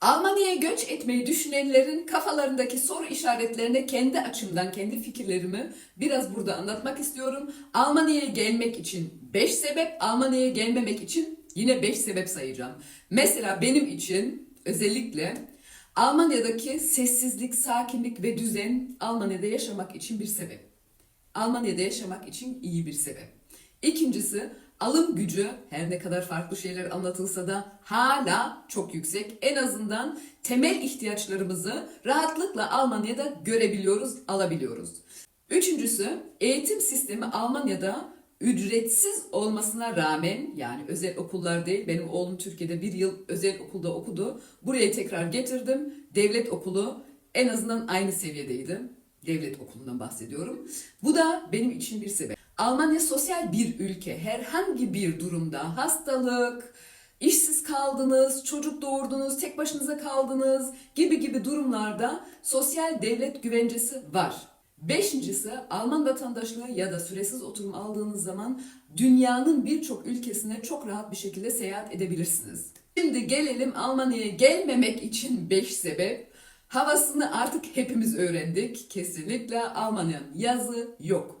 Almanya'ya göç etmeyi düşünenlerin kafalarındaki soru işaretlerine kendi açımdan, kendi fikirlerimi biraz burada anlatmak istiyorum. Almanya'ya gelmek için 5 sebep, Almanya'ya gelmemek için yine 5 sebep sayacağım. Mesela benim için özellikle Almanya'daki sessizlik, sakinlik ve düzen Almanya'da yaşamak için bir sebep. Almanya'da yaşamak için iyi bir sebep. İkincisi alım gücü her ne kadar farklı şeyler anlatılsa da hala çok yüksek. En azından temel ihtiyaçlarımızı rahatlıkla Almanya'da görebiliyoruz, alabiliyoruz. Üçüncüsü eğitim sistemi Almanya'da ücretsiz olmasına rağmen yani özel okullar değil benim oğlum Türkiye'de bir yıl özel okulda okudu. Buraya tekrar getirdim. Devlet okulu en azından aynı seviyedeydi. Devlet okulundan bahsediyorum. Bu da benim için bir sebep. Almanya sosyal bir ülke. Herhangi bir durumda hastalık, işsiz kaldınız, çocuk doğurdunuz, tek başınıza kaldınız gibi gibi durumlarda sosyal devlet güvencesi var. Beşincisi Alman vatandaşlığı ya da süresiz oturum aldığınız zaman dünyanın birçok ülkesine çok rahat bir şekilde seyahat edebilirsiniz. Şimdi gelelim Almanya'ya gelmemek için 5 sebep. Havasını artık hepimiz öğrendik. Kesinlikle Almanya'nın yazı yok.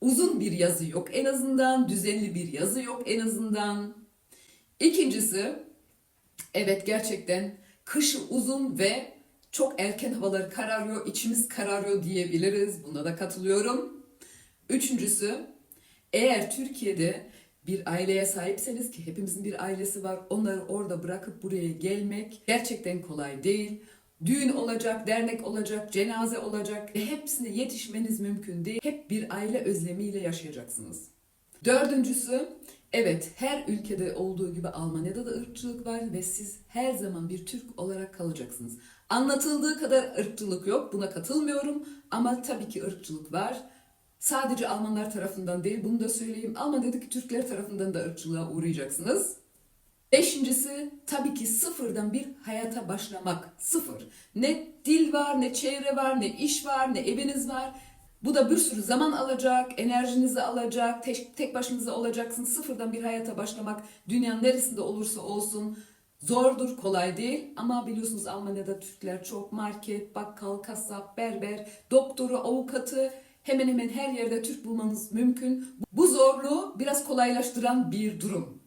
Uzun bir yazı yok en azından, düzenli bir yazı yok en azından. İkincisi, evet gerçekten kışı uzun ve çok erken havalar kararıyor, içimiz kararıyor diyebiliriz. Buna da katılıyorum. Üçüncüsü, eğer Türkiye'de bir aileye sahipseniz ki hepimizin bir ailesi var, onları orada bırakıp buraya gelmek gerçekten kolay değil. Düğün olacak, dernek olacak, cenaze olacak ve hepsine yetişmeniz mümkün değil. Hep bir aile özlemiyle yaşayacaksınız. Dördüncüsü, evet her ülkede olduğu gibi Almanya'da da ırkçılık var ve siz her zaman bir Türk olarak kalacaksınız. Anlatıldığı kadar ırkçılık yok, buna katılmıyorum ama tabii ki ırkçılık var. Sadece Almanlar tarafından değil, bunu da söyleyeyim. Almanya'daki Türkler tarafından da ırkçılığa uğrayacaksınız. Beşincisi tabii ki sıfırdan bir hayata başlamak. Sıfır. Ne dil var, ne çevre var, ne iş var, ne eviniz var. Bu da bir sürü zaman alacak, enerjinizi alacak, tek, tek başınıza olacaksınız. Sıfırdan bir hayata başlamak dünyanın neresinde olursa olsun zordur, kolay değil. Ama biliyorsunuz Almanya'da Türkler çok market, bakkal, kasap, berber, doktoru, avukatı hemen hemen her yerde Türk bulmanız mümkün. Bu zorluğu biraz kolaylaştıran bir durum.